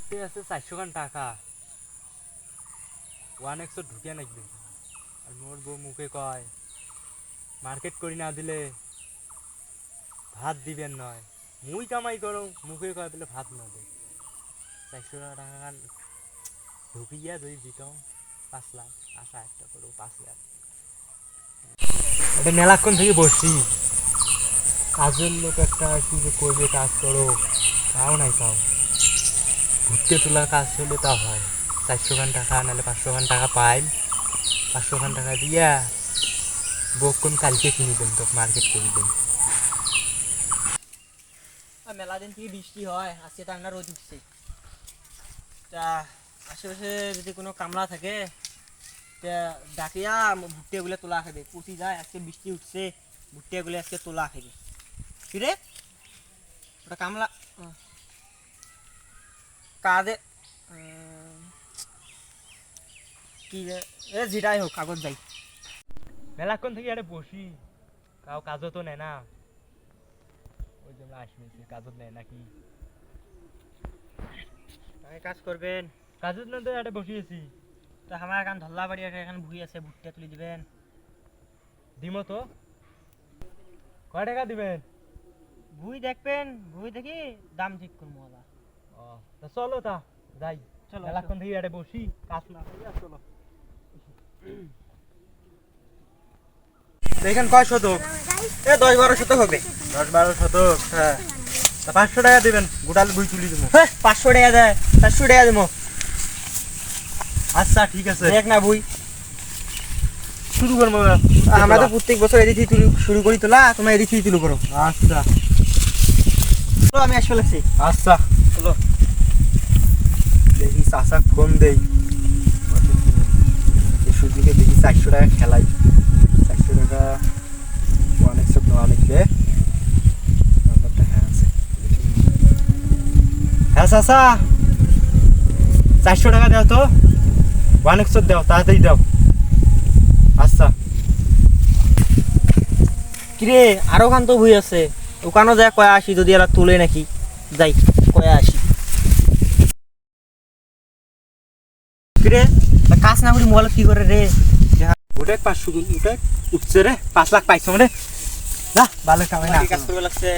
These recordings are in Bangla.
ভুট্টে আছে চারশো খান টাকা ওয়ান এক্সো ঢুকে নাকবে আর মোর বউ মুখে কয় মার্কেট করি না দিলে ভাত দিবেন নয় মুই কামাই করো মুখে কয় বলে, ভাত না দে চারশো টাকা খান ঢুকিয়া যদি দিতাম পাঁচ লাখ, আশা একটা করো পাঁচ লাখ। এটা মেলাক্ষণ থেকে বসছি কাজের লোক একটা কি যে করবে কাজ করো, তাও নাই তাও ভুট্টে তোলার কাজ হলে তা হয়। চারশো খান টাকা, নাহলে পাঁচশো খান টাকা পাই পাঁচশো খান টাকা দিয়া বকুন কালকে কিনে দেন তো মার্কেট করে দেন। মেলা দিন থেকে বৃষ্টি হয়, আজকে টান্ডা রোদ উঠছে। তা আশেপাশে যদি কোনো কামলা থাকে, তা ডাকিয়া ভুট্টেগুলো তোলা খাবে। পচি যায়, আজকে বৃষ্টি উঠছে, ভুট্টেগুলো আজকে তোলা খাবে। কি রে? ওটা কামলা। কাজে কি এ যেটাই হোক কাগজ যাই। মেলাক্ষণ থেকে আরে বসি কাউ কাজও তো নেয় না ওই জন্য আসবে কাজও নেয় নাকি আমি কাজ করবেন কাজও নেই তো বসিয়েছি তো আমার এখন ধল্লা বাড়ি এখন ভুই আছে ভুট্টে তুলে দিবেন। দিমো তো। কয় টাকা দিবেন? ভুই দেখবেন ভুই দেখি দাম ঠিক করব আবার চলো তা যাই। চলো, থেকে আরে বসি কাজ না চলো। এখান কয় শতক? এ দশ বারো শতক হবে। দশ বারো শতক হ্যাঁ। তা পাঁচশো টাকা দিবেন গোটাল বই তুলি দেবো। হ্যাঁ, পাঁচশো টাকা দেয় চারশো টাকা দেবো। আচ্ছা ঠিক আছে। দেখ না বুই। শুরু করব আমরা তো প্রত্যেক বছর এদিক তুলি শুরু করি তোলা তোমরা এদিক তুলো করো। আচ্ছা। চলো আমি লাগছি আচ্ছা। চলো দেখি চাষা ফোন দেই। সুদিকে দেখি চারশো টাকা খেলাই। চারশো টাকা অনেক সব নেওয়া লিখবে। হ্যাঁ হ্যাঁ চাষা চারশো টাকা দাও তো। ওয়ান একশো দাও, তাড়াতাড়ি দাও। আচ্ছা। কিরে, আরও খান তো ভুই আছে। ওখানেও যায় কয়া আসি, যদি এরা তোলে নাকি। যাই। কয়া আসি। কিরে কাজ না করি মোবাইল কি করে রে? ওটা পাঁচশো ওটা উঠছে রে পাঁচ লাখ পাইছো মানে। না ভালো কামাই না কাজ করবে লাগছে।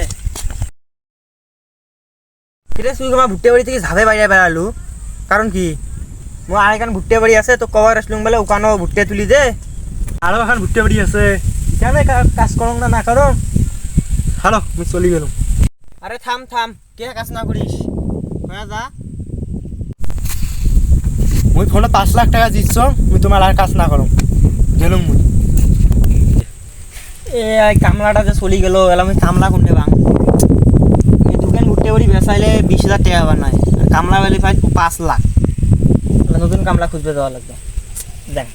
কিরে তুই আমার ভুট্টে বাড়ি থেকে ঝাবে বাইরে বেড়ালু কারণ কি মোর আরেকখান ভুট্টে বাড়ি আছে তো কবার আসলুম বলে ওখানেও ভুট্টে তুলি দে। আরও এখন ভুট্টে বাড়ি আছে। কেন কাজ করো না না করো হ্যালো আমি চলে গেলাম আরে থাম থাম। কে কাজ না করিস? কয়া যা। মুই ফোনে পাঁচ লাখ টাকা দিচ্ছ মুই তোমার আর কাজ না করো গেলাম মুই। এ কামলাটা যে চলি গেল এলাম কামলা কোনটা বাং এই দোকান ভুট্টে বাড়ি বেচাইলে বিশ হাজার টাকা আবার নাই। কামলা বেলি পাঁচ লাখ। নতুন কামলা খুঁজবে যাওয়া লাগবে। দেখ।